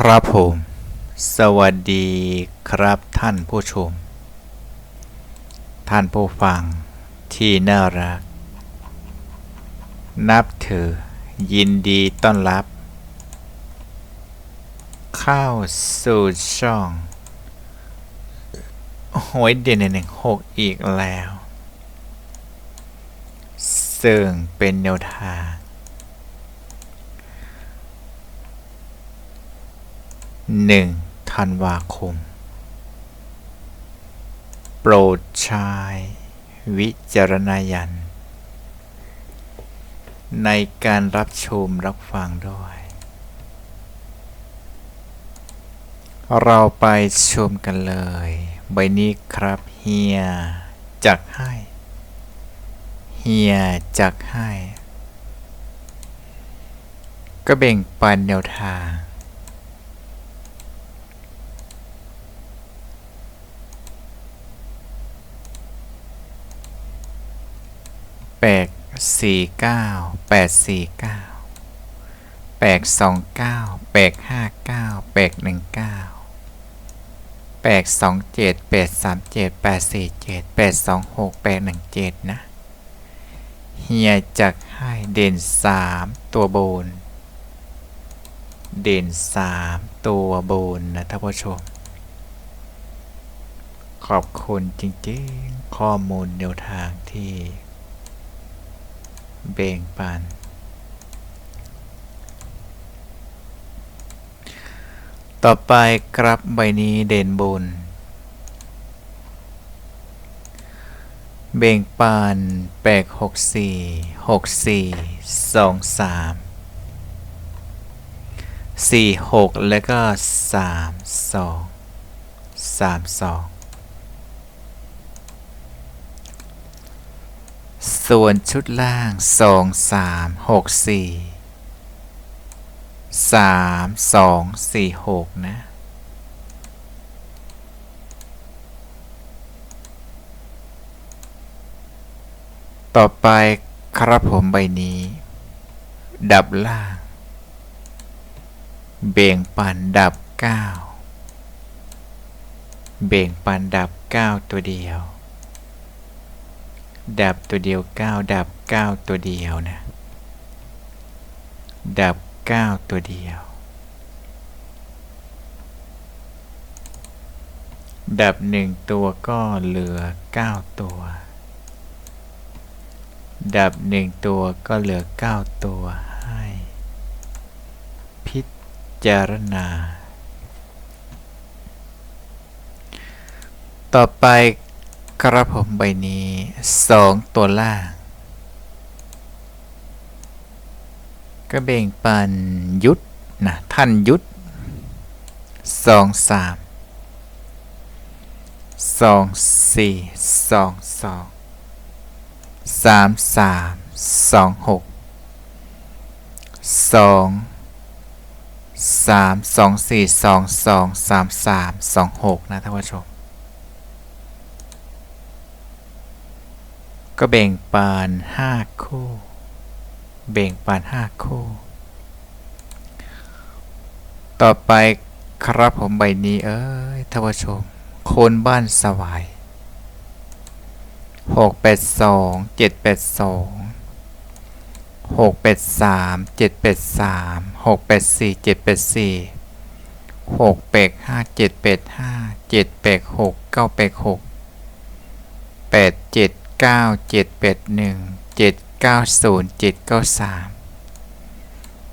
ครับผม สวัสดีครับท่านผู้ชม ท่านผู้ฟังที่น่ารัก นับถือ ยินดีต้อนรับ เข้าสู่ช่องหวยเด่นหนึ่งหกอีกแล้ว ซึ่งเป็นแนวทาง หนึ่งธันวาคม โปรดใช้วิจารณญาณในการรับชมรับฟังด้วย เราไปชมกันเลย ใบนี้ครับเฮียจักให้ เฮียจักให้ ก็แบ่งปันแนวทาง ดสี่เก้าแปดสี่เก้าแปดสองเก้าแปดห้าเก้าแปดหนึ่งเก้าแปดสองเจ็ดแปดสามเจ็ดแปดสี่เจ็ดแปดสองหกแปดหนึ่งเจ็ดนะ เฮียจักให้เด่นสามตัวโบน เด่นสามตัวโบนนะท่านผู้ชม ขอบคุณจริงๆ ข้อมูลแนวทางที่ เบ่งปัน ต่อไปครับใบนี้เด่นบนเบ่งปันแปดหกสี่หกสี่สองสามสี่หกแล้วก็สามสองสามสอง ส่วนชุดล่างสองสามหกสี่สามสองสี่หกนะ ต่อไปครับผมใบนี้ ดับล่าง เบ่งปันดับเก้าเบ่งปันดับเก้าตัวเดียว ดับตัวเดียวเก้าดับเก้าตัวเดียวนะ ดับเก้าตัวเดียว ดับหนึ่งตัวก็เหลือเก้าตัว ดับหนึ่งตัวก็เหลือเก้าตัวให้ พิจารณา ต่อไป กระผมใบนี้สองตัวล่างก็เบ่งปันยุดนะท่านยุดสองสามสองสี่สองสองสามสามสองหกสองสามสองสี่สองสองสามสามสองหกนะท่านผู้ชม ก็แบ่งปานห้าคู่ แบ่งปานห้าคู่ ต่อไปครับผมใบนี้เอ้ยท่านผู้ชม โคนบ้านสวายหกแปดสองเจ็ดแปดสองหกแปดสามเจ็ดแปดสามหกแปดสี่เจ็ดแปดสี่หกแปดห้าเจ็ดแปดห้าเจ็ดแปดหกเก้าแปดหก เก้าเจ็ดแปดหนึ่งเจ็ดเก้าศูนย์เจ็ดเก้าสาม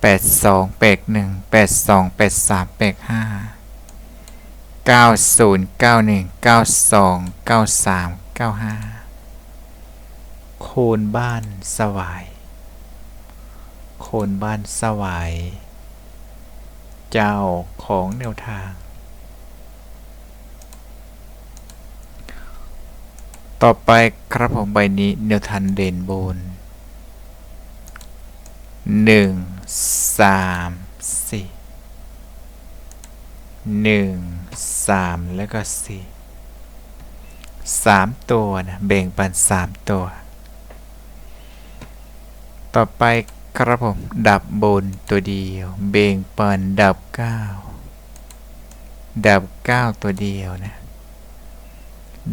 แปดสองแปดหนึ่งแปดสองแปดสามแปดห้าเก้าศูนย์เก้าหนึ่งเก้าสองเก้าสามเก้าห้าโคนบ้านสวายโคนบ้านสวายเจ้าของแนวทาง ต่อไปครับผมใบนี้แนวทันเด่นบนหนึ่งสามสี่หนึ่งสามแล้วก็สี่สามตัวนะแบ่งปันสามตัว ต่อไปครับผม ดับบนตัวเดียว เบ่งปันดับเก้าดับเก้าตัวเดียวนะ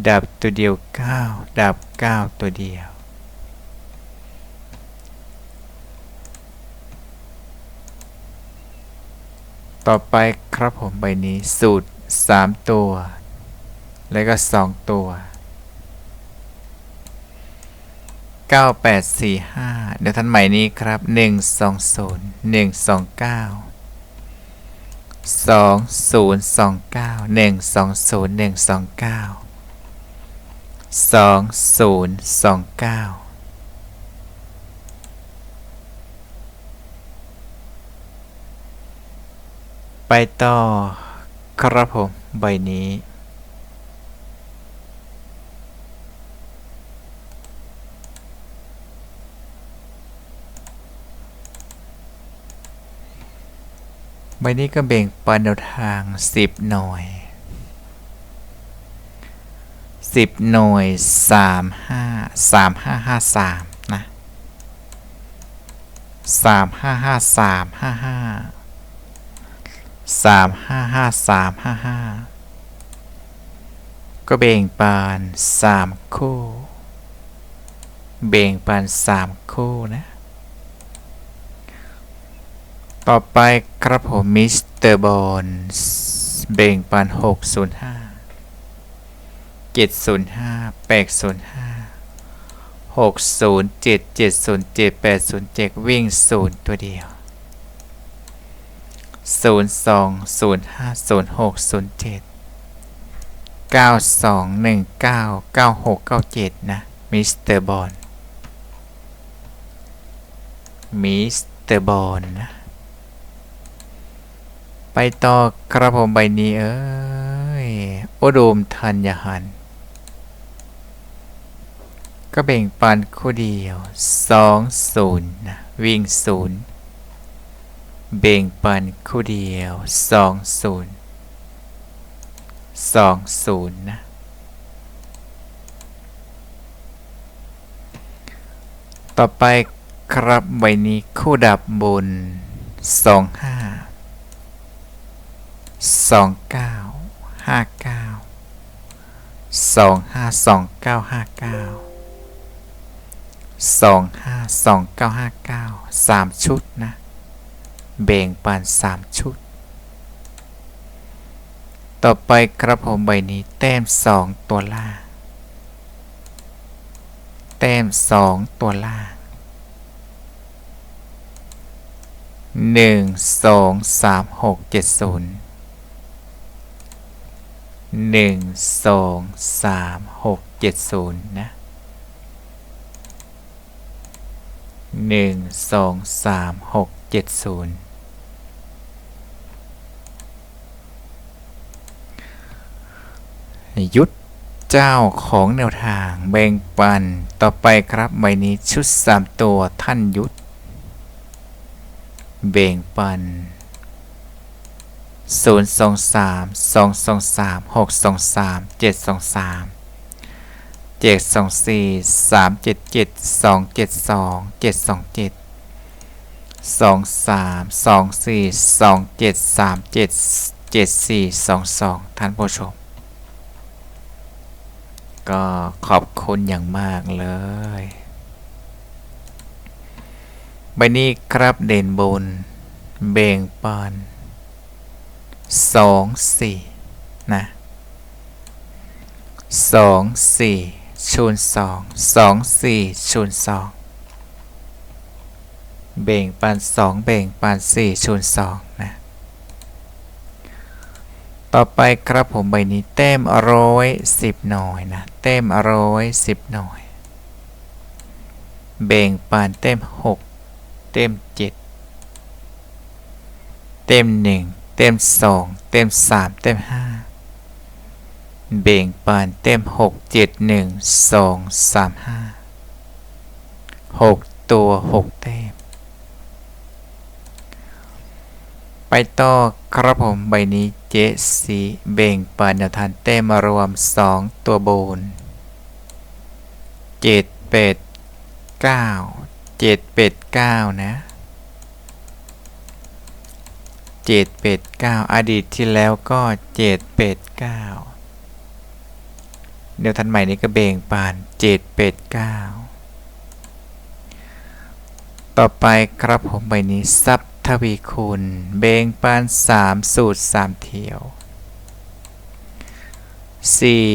ดับตัวเดียวเก้าดับเก้าตัวเดียวต่อไปครับผมใบนี้สูตร 3 ตัว แล้วก็ 2 ตัว 9845 เดี๋ยวท่านใหม่นี้ครับ 120 129 2029 120 129 2029ไปต่อ ครับผม ใบนี้ ใบนี้ก็แบ่งปันแนวทาง 10 หน่วย 10 หน่วย 3 5 3 5 5 3 นะ 3 5 5 3 5 5 3 5 5 3 5 5 ก็แบ่งปัน3 คู่แบ่งปัน3 คู่นะ ต่อไปครับผมมิสเตอร์บอลเบ่งปัน605 705 805 607 707 807วิ่ง0ตัวเดียว02 05 06 07 92 19 96 97นะมิสเตอร์บอลมิสเตอร์บอลนะไปต่อครับผมใบนี้เอ้ยโอโดมทันยหัน ก็แบ่งปันคู่เดียว2 0นะวิ่ง0เบ่งปันคู่เดียว2 0 2 0นะต่อไปครับใบนี้คู่ดับบน 2 5 2 9 5 9 2 5 2 9 5 9 2 5 2 9 5 9 3ชุดนะแบ่งปัน3ชุด ต่อไปครับผมใบนี้ แต้ม2ตัวล่าง แต้ม2ตัวล่าง1 2 3 6 7 0 1 2 3 6 7 0นะ 1 2 3 6 7 0ยุทธเจ้าของแนวทางแบ่งปันต่อไปครับใบนี้ชุด3ตัวท่านยุทธแบ่งปัน0 2 3 2 2 3 6 2 3 7 2 3 7 2 4 3 7 7 2 7 2 7 2 7 2 3 2 4 2 7 3 7 7 4 2 2ท่านผู้ชม ก็ขอบคุณอย่างมากเลยใบนี้ครับเด่นบน เบ่งปันสองสี่นะสองสี่ ชูนสองสองสี่ชูนสองเบ่งปันสองเบ่งปันสี่ชูนสองนะต่อไปครับผมใบนี้เต็มร้อยสิบหน่อยนะเต็มร้อยสิบหน่อย เบ่งปันเต็มหกเต็มเจ็ดเต็มหนึ่งเต็มสองเต็มสามเต็มห้า เบ่งปานเต็มหกเจ็ดหนึ่งสองสามห้าหกตัวหกเต็มไปต่อครับผมใบนี้เจสีเบ่งปานแนวทานเต็มรวมสองตัวบนเจ็ดเป็ดเก้าเจ็ดเป็ดเก้านะเจ็ดเป็ดเก้าอดีตที่แล้วก็เจ็ด เดี๋ยวทันใหม่นี้ก็เบ่งปานเจ็ดเป็ดเก้าต่อไปครับผมใบนี้ซับทวีคูณ เบ่งปานสามสูตรสามเที่ยวสี่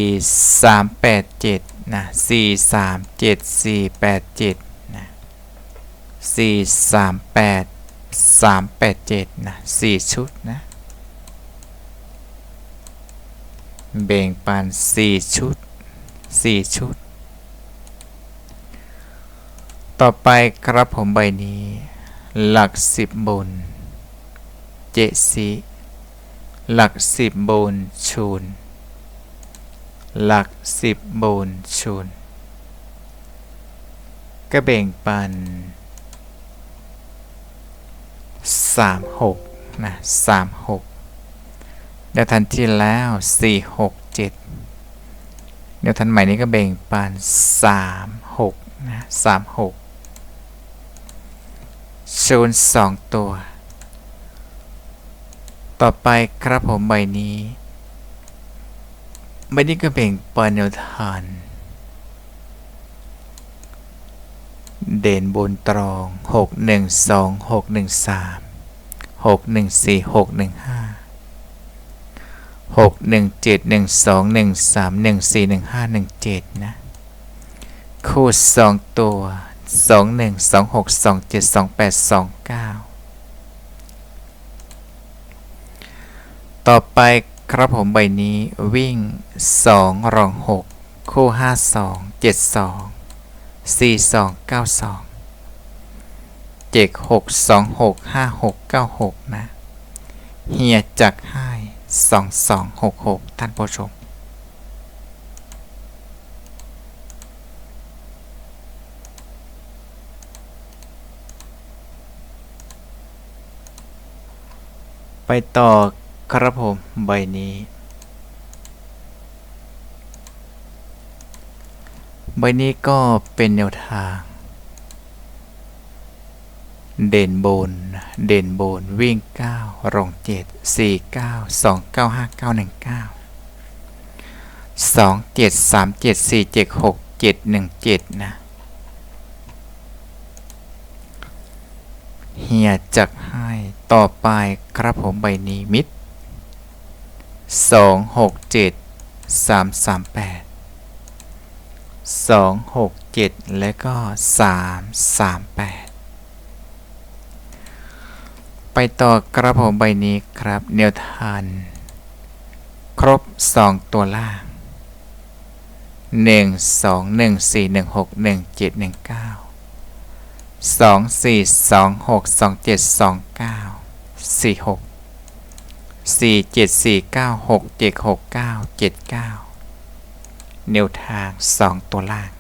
สามแปดเจ็ดนะสี่สามเจ็ดสี่แปดเจ็ดนะสี่สามแปดสามแปดเจ็ดนะสี่ชุดนะเบ่งปันสี่ชุด สี่ชุด ต่อไปครับผมใบนี้ หลักสิบบนเจสีหลักสิบบนชูนหลักสิบบนชูนก็แบ่งปันสามหกนะสามหกเดี๋ยวทันที่แล้วสี่หก เดี๋ยวทันใหม่นี้ก็แบ่งปันสามหกนะสามหกชูนสองตัว ต่อไปครับผมใบนี้ ใบนี้ก็แบ่งปันแนวทานเด่นบนตรองหกหนึ่งสองหกหนึ่ งสามหกหนึ่งสี่หกหนึ่งห้าหกหนึ่งเจ็ดหนึ่งสองหนึ่งสามหนึ่งสี่หนึ่งห้าหนึ่งเจ็ดนะ คู่สองตัวสองหนึ่งสองหกสองเจ็ดสองแปดสองเก้าต่อไปครับผมใบนี้วิ่งสองรองหกคู่ห้าสองเจ็ดสองสี่สองเก้าสองเจ็ดหกสองหกห้าหกเก้าหกนะ เฮียจักให้ สองสองหกหกท่านผู้ชม ไปต่อครับผมใบนี้ ใบนี้ก็เป็นแนวทาง เด่นบน เด่นบน วิ่ง 9 รอง 7 4 9 2 9 5 9 1 9 2 7 3 7 4 7 6 7 1 7 นะ เฮียจักให้ ต่อไปครับผมใบนี้มิด 2 6 7 3 3 8 2 6 7 และก็ 3 3 8 ไปต่อกระผมใบนี้ครับแนวทาน ครบ 2 ตัวล่าง 1 2 1 4 1 6 1 7 1 9 2 4 2 6 2 7 2 9 4 6 4 7 4 9 6 7 6 9 7 9แนวทาง 2 ตัวล่าง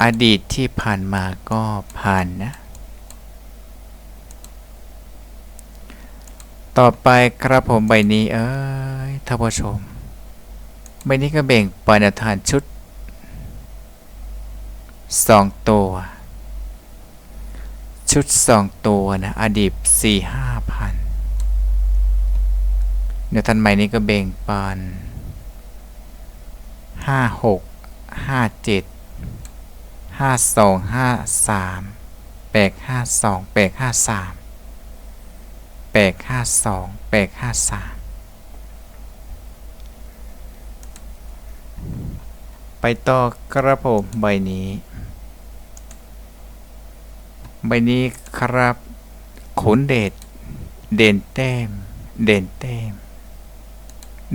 อดีตที่ผ่านมาก็ผ่านนะ ต่อไปครับผมใบนี้เอ้ยท่านผู้ชม ใบนี้ก็แบ่งปานฐานชุด 2 ตัว ชุด 2 ตัวนะ อดีต4 5พันเดี๋ยวท่านใหม่นี้ก็แบ่งปาน5 6 5 7 ห้าสองห้าสามแปดห้าสองแปดห้าสามแปดห้าสองแปดห้าสามไปต่อกระผมใบนี้ ใบนี้ครับขนเดชเด่นแต้ม เด่นแต้ม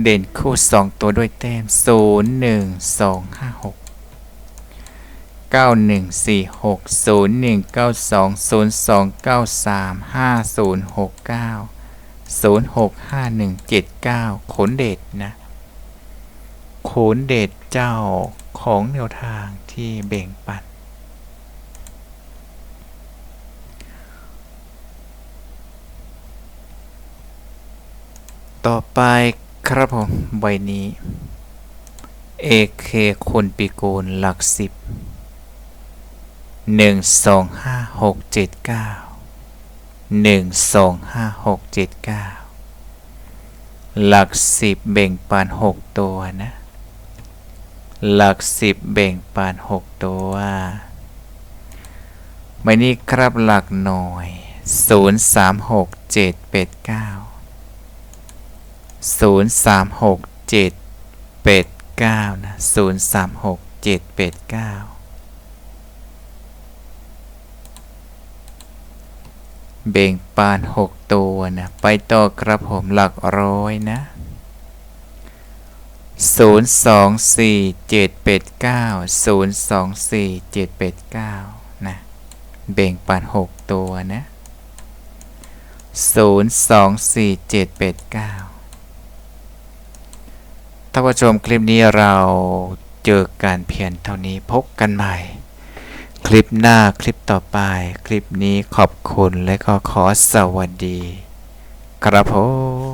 เด่นคู่สองตัวด้วยแต้มศูนย์หนึ่งสองห้าหก เก้าหนึ่งสี่หกศูนย์หนึ่งเก้าสองศูนย์สองเก้าสามห้าศูนย์หกเก้าศูนย์หกห้าหนึ่งเจ็ดเก้าขนเดชนะขนเดชเจ้าของแนวทางที่เบ่งปันต่อไปครับผมใบนี้เอเคคนปีโกนหลักสิบ หนึ่งสองห้าหกเจ็ดเก้าหนึ่งสองห้าหกเจ็ดเก้าหลักสิบเบ่งปานหกตัวนะ หลักสิบเบ่งปานหกตัวไม่นี้ครับหลักหน่วยศูนย์สามหกเจ็ดเป็ดเก้าศูนย์สามหกเจ็ดเป็ดเก้านะศูนย์สามหกเจ็ดเป็ดเก้า เบ่งปานหกตัวนะ ไปต่อครับผมหลักร้อยนะศูนย์สองสี่เจ็ดเป็ดเก้าศูนย์สองสี่เจ็ดเป็ดเก้านะ เบ่งปานหกตัวนะศูนย์สองสี่เจ็ดเป็ดเก้าท่านผู้ชมคลิปนี้เราเจอการเพียนเท่านี้พบกันใหม่ คลิปหน้าคลิปต่อไป คลิปนี้ขอบคุณและก็ขอสวัสดี ครับผม